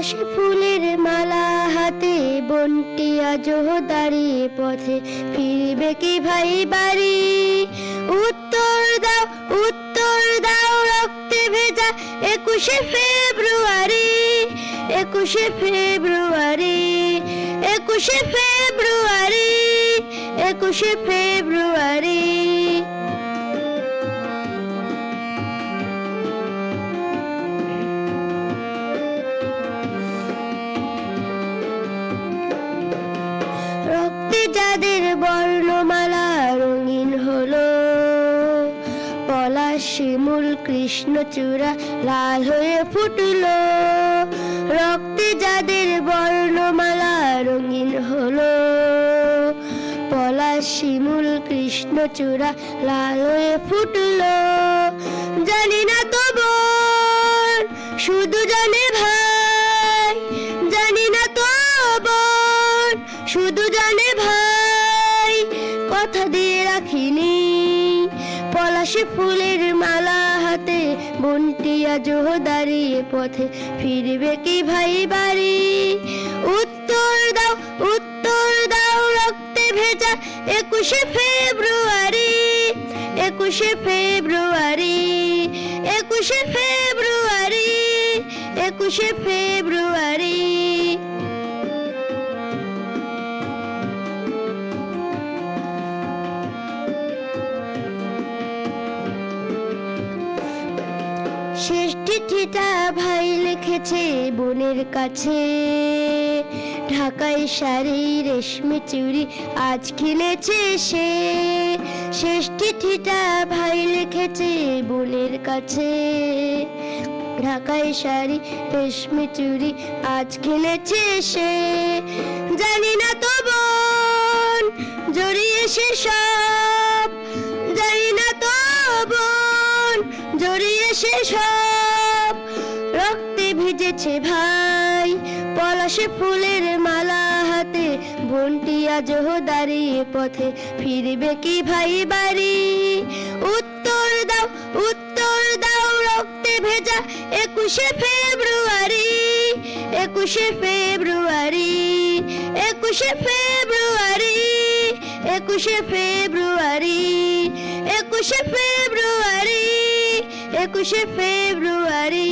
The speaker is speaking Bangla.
ফুলের মালা, হাতে বন্টি আজো দাঁড়িয়ে পথে। ফিরবে কি ভাই বাড়ি? উত্তর দাও উত্তর দাও, রক্তে ভেজা একুশে ফেব্রুয়ারি একুশে ফেব্রুয়ারি একুশে ফেব্রুয়ারি একুশে ফেব্রুয়ারি। রক্তে যাদের বর্ণমালা রঙিন হলো, পলাশ শিমুল কৃষ্ণচূড়া লাল হয়ে ফুটলো। রক্তে যাদের বর্ণমালা রঙিন হলো, পলাশ শিমুল কৃষ্ণচূড়া লাল হয়ে ফুটলো। জানি না তো শুধু জানে ভাই শুধু জানে ভাই, কথা দিয়ে রাখিনি। পলাশে ফুলের মালা হাতে, বন্টি আজো দাঁড়িয়ে পথে। ফিরবে কি ভাই বাড়ি? উত্তর দাও উত্তর দাও, রক্তে ভেজা একুশে ফেব্রুয়ারি। একুশে ফেব্রুয়ারি একুশে ফেব্রুয়ারি একুশে ফেব্রুয়ারি। শেষ চিঠিটা ভাই লিখেছে বোনের কাছে। ঢাকায় শাড়ি, রেশমি চুড়ি আজ কিনেছে সে। শেষ চিঠিটা ভাই লিখেছে বোনের কাছে। ঢাকায় শাড়ি, রেশমি চুড়ি আজ কিনেছে সে। জানি না তো বোন, জড়িয়ে সে সব জড়িয়ে সে সব রক্তে ভিজেছে ভাই। পলাশে ফুলের মালা হাতে, বোনটি আজ দাঁড়িয়ে পথে। ফিরবে কি ভাই বাড়ি? উত্তর দাও উত্তর দাও, রক্তে ভেজা একুশে ফেব্রুয়ারি। একুশে ফেব্রুয়ারি একুশে ফেব্রুয়ারি একুশে ফেব্রুয়ারি একুশে ফেব্রুয়ারি। একুশে ফেব্রুয়ারি